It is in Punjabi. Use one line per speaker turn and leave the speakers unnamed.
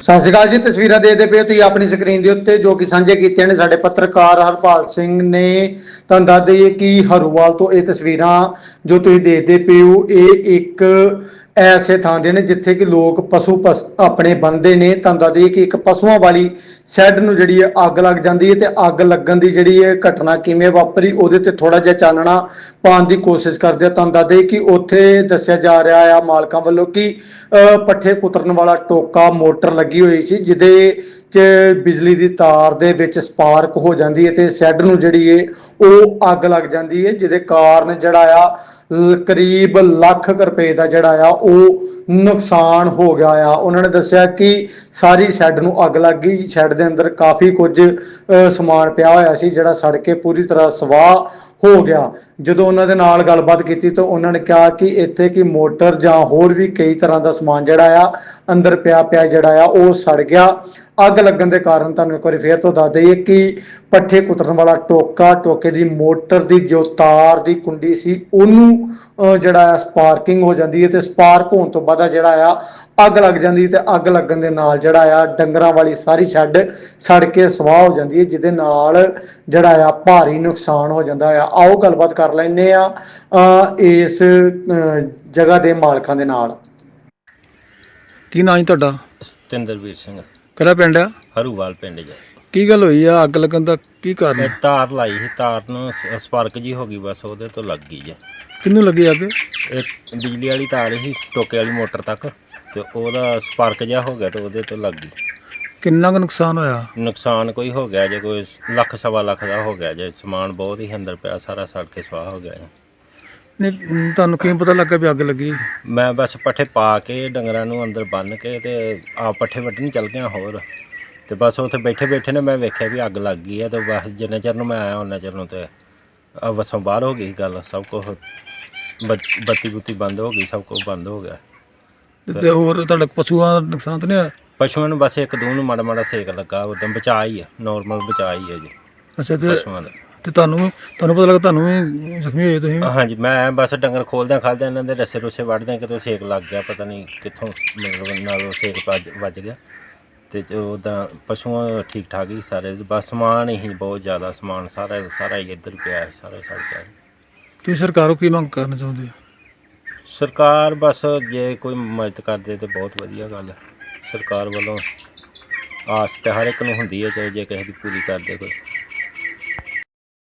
ਸਤਿ ਸ਼੍ਰੀ ਅਕਾਲ ਜੀ, ਤਸਵੀਰਾਂ ਦੇਖਦੇ ਪਏ ਹੋ ਤੁਸੀਂ ਆਪਣੀ ਸਕਰੀਨ ਦੇ ਉੱਤੇ, ਜੋ ਕਿ ਸਾਂਝੇ ਕੀਤੀਆਂ ਨੇ ਸਾਡੇ ਪੱਤਰਕਾਰ ਹਰਪਾਲ ਸਿੰਘ ਨੇ। ਤੁਹਾਨੂੰ ਦੱਸ ਦਈਏ ਕਿ ਹਰੂਵਾਲ ਤੋਂ ਇਹ ਤਸਵੀਰਾਂ ਜੋ ਤੁਸੀਂ ਦੇਖਦੇ ਪਏ ਹੋ, ਇਹ ਇੱਕ ਐਸੇ ਥਾਂ ਦੇ ਨੇ ਜਿੱਥੇ ਕਿ ਲੋਕ ਪਸ਼ੂ ਆਪਣੇ ਬੰਦੇ ਨੇ। ਤੁਹਾਨੂੰ ਦੱਸ ਦਈਏ ਕਿ ਇੱਕ ਪਸ਼ੂਆਂ ਵਾਲੀ ਸ਼ੈੱਡ ਨੂੰ ਜਿਹੜੀ ਹੈ ਅੱਗ ਲੱਗ ਜਾਂਦੀ ਹੈ ਤੇ ਅੱਗ ਲੱਗਣ ਦੀ ਜਿਹੜੀ ਹੈ ਘਟਨਾ ਕਿਵੇਂ ਵਾਪਰੀ ਉਹਦੇ ਤੇ ਥੋੜਾ ਜਿਹਾ ਚਾਨਣਾ ਪਾਉਣ ਦੀ ਕੋਸ਼ਿਸ਼ ਕਰਦੇ ਆ। ਤੁਹਾਨੂੰ ਦੱਸ ਦਈਏ ਕਿ ਉੱਥੇ ਦੱਸਿਆ ਜਾ ਰਿਹਾ ਆ ਮਾਲਕਾਂ ਵੱਲੋਂ ਕਿ ਅ, ਪੱਠੇ ਕੁਤਰਨ ਵਾਲਾ ਟੋਕਾ ਮੋਟਰ ਲੱਗੀ ਹੋਈ ਸੀ ਜਿਹਦੇ ਚ ਬਿਜਲੀ ਦੀ ਤਾਰ ਦੇ ਵਿੱਚ ਸਪਾਰਕ ਹੋ ਜਾਂਦੀ ਹੈ ਤੇ ਸ਼ੈੱਡ ਨੂੰ ਜਿਹੜੀ ਹੈ ਉਹ ਅੱਗ ਲੱਗ ਜਾਂਦੀ ਹੈ ਜਿਹਦੇ ਕਾਰਨ ਜਿਹੜਾ ਆ ਕਰੀਬ ਲੱਖ ਰੁਪਏ ਦਾ ਜਿਹੜਾ ਆ ਉਹ ਨੁਕਸਾਨ ਹੋ ਗਿਆ ਆ। ਉਹਨਾਂ ਨੇ ਦੱਸਿਆ ਕਿ ਸਾਰੀ ਸ਼ੈੱਡ ਨੂੰ ਅੱਗ ਲੱਗ ਗਈ। ਸ਼ੈੱਡ ਦੇ ਅੰਦਰ ਕਾਫੀ ਕੁਝ ਅ, ਸਮਾਨ ਪਿਆ ਹੋਇਆ ਸੀ ਜਿਹੜਾ ਸੜ ਕੇ ਪੂਰੀ ਤਰ੍ਹਾਂ ਸਵਾਹ ਹੋ ਗਿਆ। ਜਦੋਂ ਉਹਨਾਂ ਦੇ ਨਾਲ ਗੱਲਬਾਤ ਕੀਤੀ ਤਾਂ ਉਹਨਾਂ ਨੇ ਕਿਹਾ ਕਿ ਇੱਥੇ ਕੀ ਮੋਟਰ ਜਾਂ ਹੋਰ ਵੀ ਕਈ ਤਰ੍ਹਾਂ ਦਾ ਸਮਾਨ ਜਿਹੜਾ ਆ ਅੰਦਰ ਪਿਆ ਪਿਆ ਜਿਹੜਾ ਆ ਉਹ ਸੜ ਗਿਆ। ਅੱਗ ਲੱਗਣ ਦੇ ਕਾਰਨ ਤੁਹਾਨੂੰ ਇੱਕ ਵਾਰੀ ਫੇਰ ਤੋਂ ਦੱਸ ਦਈਏ ਕਿ ਪੱਠੇ ਕੁਤਰਨ ਵਾਲਾ ਟੋਕਾ ਟੋਕੇ ਦੀ ਮੋਟਰ ਦੀ ਜੋ ਤਾਰ ਦੀ ਕੁੰਡੀ ਸੀ ਉਹਨੂੰ ਅਹ, ਜਿਹੜਾ ਆ ਸਪਾਰਕਿੰਗ ਹੋ ਜਾਂਦੀ ਹੈ ਤੇ ਸਪਾਰਕ ਹੋਣ ਤੋਂ ਬਾਅਦ ਜਿਹੜਾ ਆ ਅੱਗ ਲੱਗ ਜਾਂਦੀ ਤੇ ਅੱਗ ਲੱਗਣ ਦੇ ਨਾਲ ਜਿਹੜਾ ਆ ਡੰਗਰਾਂ ਵਾਲੀ ਸਾਰੀ ਛੱਡ ਸੜ ਕੇ ਸਵਾਹ ਹੋ ਜਾਂਦੀ ਹੈ ਜਿਹਦੇ ਨਾਲ ਜਿਹੜਾ ਆ ਭਾਰੀ ਨੁਕਸਾਨ ਹੋ ਜਾਂਦਾ ਆ। ਆਓ ਗੱਲਬਾਤ ਕਰ ਲੈਂਦੇ ਆ ਇਸ ਜਗ੍ਹਾ ਦੇ ਮਾਲਕਾਂ ਦੇ ਨਾਲ।
ਕੀ ਨਾਂ ਜੀ ਤੁਹਾਡਾ?
ਸਤਿੰਦਰਵੀਰ ਸਿੰਘ।
ਕਿਹੜਾ ਪਿੰਡ ਆ?
ਹਰੂਵਾਲ ਪਿੰਡ 'ਚ
ਕੀ ਗੱਲ ਹੋਈ ਆ? ਅੱਗ ਲੱਗਣ ਦਾ ਕੀ ਕਾਰਨ
ਇਹ ਤਾਰ ਲਾਈ ਸੀ ਤਾਰ ਨੂੰ ਸਪਾਰਕ ਜੀ ਹੋ ਗਈ ਬਸ ਉਹਦੇ ਤੋਂ ਲੱਗ ਗਈ ਜੇ।
ਕਿੰਨੂੰ ਲੱਗੀ ਅੱਗ?
ਇਹ ਬਿਜਲੀ ਵਾਲੀ ਤਾਰ ਸੀ ਟੋਕੇ ਵਾਲੀ ਮੋਟਰ ਤੱਕ। ਤੇ ਉਹਦਾ ਸਪਾਰਕ ਜਿਹਾ ਹੋ ਗਿਆ ਤੇ ਉਹਦੇ ਤੋਂ ਲੱਗ ਗਈ।
ਕਿੰਨਾ ਕੁ ਨੁਕਸਾਨ ਹੋਇਆ?
ਨੁਕਸਾਨ ਕੋਈ ਹੋ ਗਿਆ ਜੇ ਕੋਈ ਲੱਖ ਸਵਾ ਲੱਖ ਦਾ ਹੋ ਗਿਆ ਜੇ। ਸਮਾਨ ਬਹੁਤ ਹੀ ਅੰਦਰ ਪਿਆ ਸਾਰਾ ਸੜ ਕੇ ਸਵਾਹ ਹੋ ਗਿਆ ਜੀ।
ਨਹੀਂ ਤੁਹਾਨੂੰ ਕਿਵੇਂ ਪਤਾ ਲੱਗਾ ਵੀ ਅੱਗ ਲੱਗੀ?
ਮੈਂ ਬਸ ਪੱਠੇ ਪਾ ਕੇ ਡੰਗਰਾਂ ਨੂੰ ਅੰਦਰ ਬੰਨ ਕੇ ਤੇ ਆ ਪੱਠੇ ਵੱਢਣ ਚੱਲ ਗਿਆ ਹੋਰ। ਤੇ ਬਸ ਉੱਥੇ ਬੈਠੇ ਬੈਠੇ ਨੇ ਮੈਂ ਵੇਖਿਆ ਵੀ ਅੱਗ ਲੱਗ ਗਈ ਹੈ ਤੇ ਬਸ ਜਿੰਨੇ ਚਿਰ ਨੂੰ ਮੈਂ ਆਇਆ ਉਹਨਾਂ ਚਿਰ ਨੂੰ ਤੇ ਆ ਵਸੋਂ ਬਾਹਰ ਹੋ ਗਈ ਗੱਲ। ਸਭ ਕੁਝ ਬੱਤੀ ਬੁੱਤੀ ਬੰਦ ਹੋ ਗਈ ਸਭ ਕੁਝ ਬੰਦ ਹੋ ਗਿਆ।
ਤੇ- ਹੋਰ ਤੁਹਾਡਾ ਪਸ਼ੂਆਂ ਦਾ ਨੁਕਸਾਨ ਤਾਂ ਨਹੀਂ ਹੋਇਆ?
ਪਸ਼ੂਆਂ ਨੂੰ ਬਸ ਇੱਕ ਦੋ ਨੂੰ ਮਾੜਾ ਮਾੜਾ ਸੇਕ ਲੱਗਾ ਉਦੋਂ ਬਚਾ ਹੀ ਹੈ ਨਾਰਮਲ ਬਚਾ ਹੀ ਹੈ ਜੀ।
ਅੱਛਾ ਤੇ
ਪਸ਼ੂਆਂ ਦਾ।
ਤੇ ਤੁਹਾਨੂੰ ਤੁਹਾਨੂੰ ਪਤਾ ਲੱਗਾ ਤੁਹਾਨੂੰ ਵੀ ਜ਼ਖਮੀ ਹੋਏ ਤੁਸੀਂ?
ਹਾਂਜੀ ਮੈਂ ਬਸ ਡੰਗਰ ਖੋਲਦਿਆਂ ਖਾਲਦਿਆਂ ਇਹਨਾਂ ਦੇ ਰੱਸੇ ਰੁੱਸੇ ਵੱਢਦਿਆਂ ਕਿਤੇ ਸੇਕ ਲੱਗ ਗਿਆ ਪਤਾ ਨਹੀਂ ਕਿੱਥੋਂ ਮਤਲਬ ਨਾਲ ਉਹ ਸੇਕ ਵੱਜ ਵੱਜ ਗਿਆ। ਤੇ ਉਹਦਾ ਪਸ਼ੂਆਂ ਠੀਕ ਠਾਕ ਹੀ ਸਾਰੇ ਬਸ ਸਮਾਨ ਹੀ ਬਹੁਤ ਜ਼ਿਆਦਾ ਸਮਾਨ ਸਾਰਾ ਸਾਰਾ ਹੀ ਇੱਧਰ ਪਿਆ ਸਾਰਾ ਸੜ ਗਿਆ।
ਤੁਸੀਂ ਸਰਕਾਰੋਂ ਕੀ ਮੰਗ ਕਰਨਾ ਚਾਹੁੰਦੇ ਹੋ?
ਸਰਕਾਰ ਬਸ ਜੇ ਕੋਈ ਮਦਦ ਕਰਦੇ ਤੇ ਬਹੁਤ ਵਧੀਆ ਗੱਲ ਸਰਕਾਰ ਵੱਲੋਂ ਆਸ ਤੇ ਹਰ ਇੱਕ ਨੂੰ ਹੁੰਦੀ ਹੈ, ਚਾਹੇ ਜੇ ਕਿਸੇ ਦੀ ਪੂਰੀ ਕਰਦੇ ਕੋਈ।